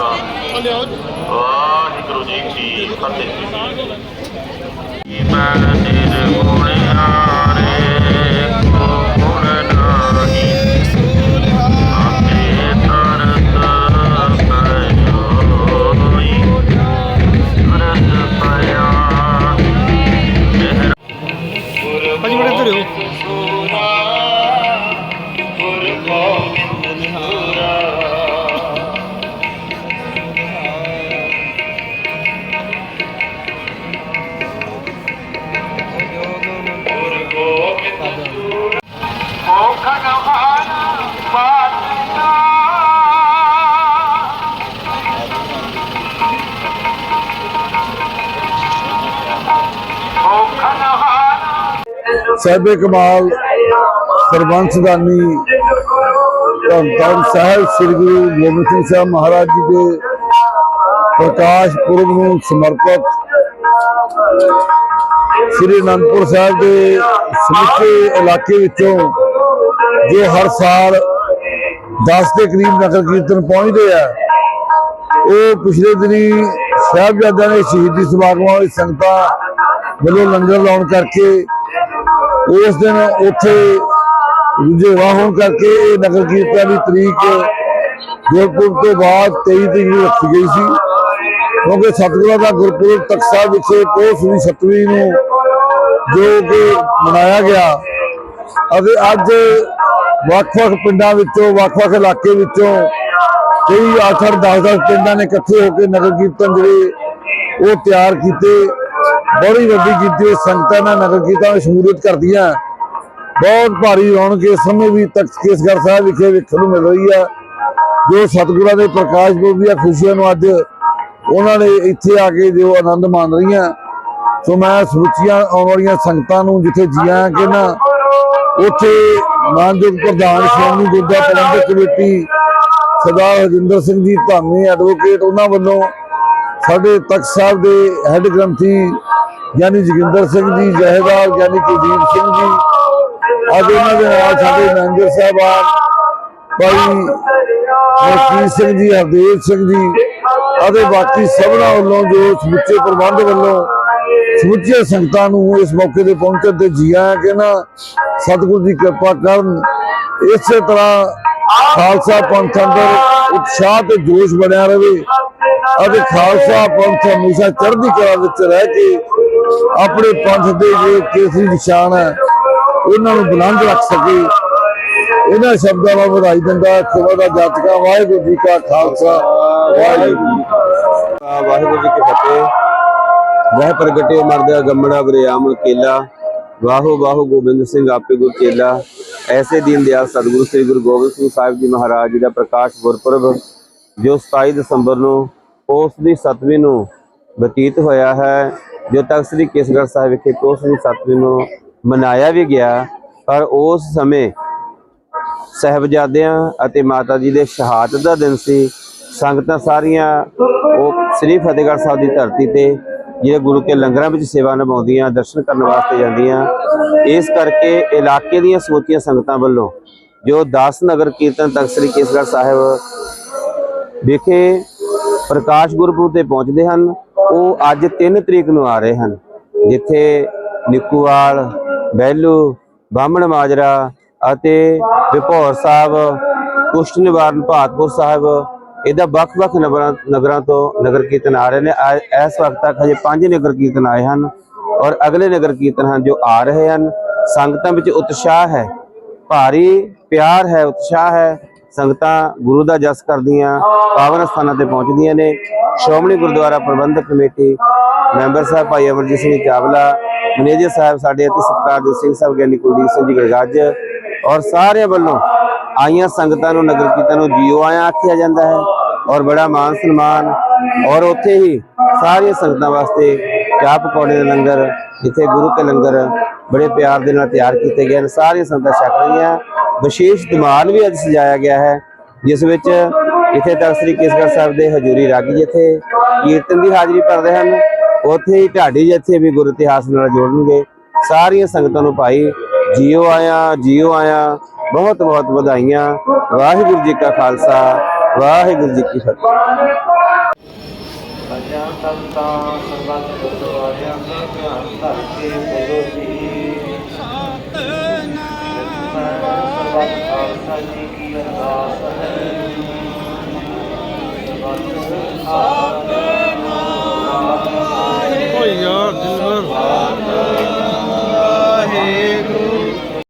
ਖਾਲਸਾ ਵਾਹਿਗੁਰੂ ਜੀ ਕੀ ਫਤਿਹ ਮੈਂ ਨਿਰਗੁਣਿਆਰੇ ਸਾਹਿਬੇ ਕਮਾਲ, ਸਰਬੰਸ ਦਾਨੀ, ਧੰਨ ਸਾਹਿਬ ਸ੍ਰੀ ਗੁਰੂ ਗੋਬਿੰਦ ਸਿੰਘ ਸਾਹਿਬ ਮਹਾਰਾਜ ਜੀ ਦੇ ਪ੍ਰਕਾਸ਼ ਪੁਰਬ ਨੂੰ ਸਮਰਪਿਤ ਸ੍ਰੀ ਅਨੰਦਪੁਰ ਸਾਹਿਬ ਦੇ ਸਮੁੱਚੇ ਇਲਾਕੇ ਵਿੱਚੋਂ ਜੋ ਹਰ ਸਾਲ 10 ਦੇ ਕਰੀਬ ਨਗਰ ਕੀਰਤਨ ਪਹੁੰਚਦੇ ਆ, ਉਹ ਪਿਛਲੇ ਦਿਨੀ ਸਾਹਿਬਜ਼ਾਦਿਆਂ ਦੇ ਸ਼ਹੀਦੀ ਸਮਾਗਮਾਂ ਵਿੱਚ ਸੰਗਤਾਂ ਵੱਲੋਂ ਲੰਗਰ ਲਾਉਣ ਕਰਕੇ ਉਸ ਦਿਨ ਉੱਥੇ ਦੂਜੇ ਵਾਹ ਹੋਣ ਕਰਕੇ ਇਹ ਨਗਰ ਕੀਰਤਨ ਦੀ ਤਰੀਕ ਗੁਰਪੁਰਬ ਤੋਂ ਬਾਅਦ 23 ਤਰੀਕ ਨੂੰ ਰੱਖੀ ਗਈ ਸੀ। ਕਿਉਂਕਿ ਸਤਿਗੁਰਾਂ ਦਾ ਗੁਰਪੁਰਬ ਤਖਤਾ ਵਿਖੇ ਪੋਸ ਦੀ ਸਤਵੀਂ ਨੂੰ ਜੋ ਕਿ ਮਨਾਇਆ ਗਿਆ ਅਤੇ ਅੱਜ ਵੱਖ-ਵੱਖ ਪਿੰਡਾਂ ਵਿੱਚੋਂ, ਵੱਖ-ਵੱਖ ਇਲਾਕੇ ਵਿੱਚੋਂ ਕਈ 8-8 10-10 ਪਿੰਡਾਂ ਨੇ ਇਕੱਠੇ ਹੋ ਕੇ ਨਗਰ ਕੀਰਤਨ ਜਿਹੜੇ ਉਹ ਤਿਆਰ ਕੀਤੇ। ਬੜੀ ਵੱਡੀ ਗਿਣਤੀ ਸੰਗਤਾਂ ਨੇ ਨਗਰ ਕੀਰਤਨ ਵਿੱਚ ਸ਼ਮੂਲੀਅਤ ਕਰਦੀਆਂ। ਬਹੁਤ ਭਾਰੀ ਰੌਣਕ ਇਸ ਸਮੇਂ ਵੀ ਤਖਤ ਕੇਸਗੜ੍ਹ ਸਾਹਿਬ ਵਿਖੇ ਵੇਖਣ ਨੂੰ ਮਿਲ ਰਹੀ ਹੈ ਜੋ ਸਤਿਗੁਰਾਂ ਦੇ ਪ੍ਰਕਾਸ਼ ਪੁਰਬ ਦੀਆਂ ਖੁਸ਼ੀਆਂ ਨੂੰ ਅੱਜ ਉਹਨਾਂ ਨੇ ਇੱਥੇ ਆ ਕੇ ਜੋ ਆਨੰਦ ਮਾਣ ਰਹੀਆਂ। ਸੋ ਮੈਂ ਸਮੁੱਚੀਆਂ ਆਉਣ ਵਾਲੀਆਂ ਸੰਗਤਾਂ ਨੂੰ ਜਿੱਥੇ ਜੀਆਂ ਕਿ ਨਾ, ਉੱਥੇ ਮਾਨਯੋਗ ਪ੍ਰਧਾਨ ਸ਼੍ਰੋਮਣੀ ਗੁਰਦੁਆਰਾ ਪ੍ਰਬੰਧਕ ਕਮੇਟੀ ਸਰਦਾਰ ਹਰਜਿੰਦਰ ਸਿੰਘ ਜੀ ਧਾਮੀ ਐਡਵੋਕੇਟ ਉਹਨਾਂ ਵੱਲੋਂ ਸਾਡੇ ਤਖਤ ਸਾਹਿਬ ਦੇ ਹੈੱਡ ਗ੍ਰੰਥੀ ਗਿਆਨੀ ਜੋਗਿੰਦਰ ਸਿੰਘ ਜੀ ਜਹੇਦਾਰ ਯਾਨੀ ਕੁਲਦੀਪ ਸਿੰਘ ਜੀ ਅੱਜ ਉਹਨਾਂ ਦੇ ਨਾਲ ਸਾਡੇ ਮੈਨੇਜਰ ਸਾਹਿਬਾਨ ਭਾਈ ਮਲਕੀਤ ਸਿੰਘ ਜੀ, ਹਰਦੇਵ ਸਿੰਘ ਜੀ ਅਤੇ ਬਾਕੀ ਸਭਨਾਂ ਵੱਲੋਂ ਜੋ ਸਮੁੱਚੇ ਪ੍ਰਬੰਧ ਵੱਲੋਂ ਸਮੁੱਚੀਆਂ ਸੰਗਤਾਂ ਨੂੰ ਇਸ ਮੌਕੇ ਤੇ ਪਹੁੰਚਣ ਤੇ ਜੀ ਆਇਆਂ ਕਿ ਨਾ ਸਤਿਗੁਰ ਦੀ ਕਿਰਪਾ ਕਰਨ, ਇਸੇ ਤਰ੍ਹਾਂ ਖਾਲਸਾ ਪੰਥ ਅੰਦਰ ਉਤਸ਼ਾਹ ਤੇ ਜੋਸ਼ ਬਣਿਆ ਰਹੇ। ਅਤੇ ਖਾਲਸਾ ਪੰਥ ਹਮੇਸ਼ਾ ਚੜ੍ਹਦੀ ਕਲਾ ਵਿੱਚ ਰਹਿ ਕੇ ਆਪਣੇ ਪੰਥ ਦੇ ਜੋ ਕੇਸਰੀ ਨਿਸ਼ਾਨ ਹੈ, ਉਹਨਾਂ ਨੂੰ ਬੁਲੰਦ ਰੱਖ ਸਕੇ। ਇਹਨਾਂ ਸ਼ਬਦਾਂ ਦਾ ਵਧਾਈ ਦਿੰਦਾ ਖੁਦਾ ਦਾ ਜਾਤਕਾ ਵਾਹਿਗੁਰੂ ਜੀ ਕਾ ਖਾਲਸਾ। ਵਾਹਿਗੁਰੂ ਜੀ ਵਾਹਿਗੁਰੂ ਜੀ ਕੀ ਫਤਿਹ। ਵਹਿ ਪ੍ਰਗਟੇ ਮਰਦਾ ਗੰਮੜਾ ਬਰਿਆਮ ਕੇਲਾ। ਵਾਹੋ ਵਾਹੋ ਗੋਬਿੰਦ ਸਿੰਘ ਆਪੇ ਗੁਰ ਚੇਲਾ। ਐਸੇ ਦੀਨ ਦਿਆਲ ਸਤਿਗੁਰੂ ਸ੍ਰੀ ਗੁਰੂ ਗੋਬਿੰਦ ਸਿੰਘ ਸਾਹਿਬ ਜੀ ਮਹਾਰਾਜ ਜੀ ਦਾ ਪ੍ਰਕਾਸ਼ ਗੁਰਪੁਰਬ, ਜੋ 27 ਦਸੰਬਰ ਨੂੰ ਉਸ ਦੀ 7ਵੀਂ ਨੂੰ ਬਤੀਤ ਹੋਇਆ ਹੈ। ਜੋ ਤਖਤ ਸ੍ਰੀ ਕੇਸਗੜ੍ਹ ਸਾਹਿਬ ਵਿਖੇ ਉਸ ਦੀ 7ਵੀਂ ਨੂੰ ਮਨਾਇਆ ਵੀ ਗਿਆ, ਪਰ ਉਸ ਸਮੇਂ ਸਹਿਬਜ਼ਾਦਿਆਂ ਅਤੇ ਮਾਤਾ ਜੀ ਦੇ ਸ਼ਹਾਦਤ ਦਾ ਦਿਨ ਸੀ। ਸੰਗਤਾਂ ਸਾਰੀਆਂ ਉਹ ਸ੍ਰੀ ਫਤਿਹਗੜ੍ਹ ਸਾਹਿਬ ਦੀ ਧਰਤੀ ਤੇ, ਜਿਹੜੇ ਗੁਰੂ ਕੇ ਲੰਗਰਾਂ ਵਿੱਚ ਸੇਵਾ ਨਿਭਾਉਂਦੀਆਂ, ਦਰਸ਼ਨ ਕਰਨ ਵਾਸਤੇ ਜਾਂਦੀਆਂ, ਇਸ ਕਰਕੇ ਇਲਾਕੇ ਦੀਆਂ ਸਮੁੱਚੀਆਂ ਸੰਗਤਾਂ ਵੱਲੋਂ ਜੋ ਦਾਸ ਨਗਰ ਕੀਰਤਨ ਤਖਤ ਸ੍ਰੀ ਕੇਸਗੜ੍ਹ ਸਾਹਿਬ ਵਿਖੇ ਪ੍ਰਕਾਸ਼ ਗੁਰਪੁਰਬ ਤੇ ਪਹੁੰਚਦੇ ਹਨ ਉਹ ਅੱਜ 3 ਤਰੀਕ ਨੂੰ ਆ ਰਹੇ ਹਨ, ਜਿੱਥੇ ਨਿੱਕੂਵਾਲ ਬੈਲੂ ਬਾਹਮਣ ਮਾਜਰਾ ਅਤੇ ਵਿਭੌਰ ਸਾਹਿਬ, ਕੁਸ਼ਟ ਨਿਵਾਰਨ ਭਾਤਪੁਰ ਸਾਹਿਬ, ਇਹਦਾ ਵੱਖ-ਵੱਖ ਨਗਰਾਂ ਨਗਰਾਂ ਤੋਂ ਨਗਰ ਕੀਰਤਨ ਆ ਰਹੇ ਨੇ। ਆ- ਇਸ ਵਕਤ ਤੱਕ ਹਜੇ ਪੰਜ ਨਗਰ ਕੀਰਤਨ ਆਏ ਹਨ ਔਰ ਅਗਲੇ ਨਗਰ ਕੀਰਤਨ ਹਨ ਜੋ ਆ ਰਹੇ ਹਨ। ਸੰਗਤਾਂ ਵਿੱਚ ਉਤਸ਼ਾਹ ਹੈ, ਭਾਰੀ ਪਿਆਰ ਹੈ, ਉਤਸ਼ਾਹ ਹੈ। ਸੰਗਤਾਂ ਗੁਰੂ ਦਾ ਜਸ ਕਰਦੀਆਂ, ਪਾਵਨ ਸਥਾਨਾਂ ਤੇ ਪਹੁੰਚਦੀਆਂ ਨੇ। ਸ਼੍ਰੋਮਣੀ ਗੁਰਦੁਆਰਾ ਪ੍ਰਬੰਧਕ ਕਮੇਟੀ, ਮੈਂਬਰ ਸਾਹਿਬ ਭਾਈ ਅਮਰਜੀਤ ਸਿੰਘ ਚਾਵਲਾ, ਮੈਨੇਜਰ ਸਾਹਿਬ ਸਾਡੇ ਅਤੀ ਸਤਿਕਾਰਯੋਗ ਸਿੰਘ ਸਾਹਿਬ ਗਿਆਨੀ ਕੁਲਦੀਪ ਸਿੰਘ ਜੀ ਗੜਗੱਜ ਔਰ ਸਾਰਿਆਂ ਵੱਲੋਂ ਆਈਆਂ ਸੰਗਤਾਂ ਨੂੰ ਨਗਰ ਕੀਰਤਨ ਨੂੰ ਜੀਓ ਆਇਆ ਆਖਿਆ ਜਾਂਦਾ ਹੈ ਔਰ ਬੜਾ ਮਾਨ ਸਨਮਾਨ ਔਰ ਉੱਥੇ ਹੀ ਸਾਰੀਆਂ ਸੰਗਤਾਂ ਵਾਸਤੇ ਚਾਹ ਪਕੌੜੇ ਦਾ ਲੰਗਰ, ਜਿੱਥੇ ਗੁਰੂ ਕੇ ਲੰਗਰ ਬੜੇ ਪਿਆਰ ਦੇ ਨਾਲ ਤਿਆਰ ਕੀਤੇ ਗਏ ਨੇ ਸਾਰੀਆਂ ਸੰਗਤਾਂ ਛਕ ਰਹੀਆਂ। ਵਿਸ਼ੇਸ਼ ਦੀਵਾਨ ਵੀ ਅੱਜ ਸਜਾਇਆ ਗਿਆ ਹੈ, ਜਿਸ ਵਿੱਚ ਇੱਥੇ ਤਖਤ ਸ੍ਰੀ ਕੇਸਗੜ੍ਹ ਸਾਹਿਬ ਦੇ ਹਜੂਰੀ ਰਾਗੀ ਜਿੱਥੇ ਕੀਰਤਨ ਦੀ ਹਾਜ਼ਰੀ ਭਰਦੇ ਹਨ, ਉੱਥੇ ਹੀ ਢਾਡੀ ਜਿੱਥੇ ਵੀ ਗੁਰ ਇਤਿਹਾਸ ਨਾਲ ਜੋੜਨਗੇ, ਸਾਰੀਆਂ ਸੰਗਤਾਂ ਨੂੰ ਭਾਈ ਜੀਓ ਆਇਆ ਜੀਓ ਆਇਆ, ਬਹੁਤ ਬਹੁਤ ਵਧਾਈਆਂ, ਵਾਹਿਗੁਰੂ ਜੀ ਕਾ ਖਾਲਸਾ, ਵਾਹਿਗੁਰੂ ਜੀ ਕੀ ਫਤਿਹ। ਅਜਾਂ ਸੰਤਾਂ ਸਰਬੱਤ ਗੁਰਦੁਆਰਿਆਂ ਦਾ ਧਿਆਨ ਧਰ ਕੇ ਬੋਲੋ ਜੀ। ਸਰਬੱਤ ਖਾਲਸਾ ਜੀ ਕੀ ਅਰਦਾਸ ਹੈ? ਸਰਬੱਤ ਖਾਲਸਾ ਓ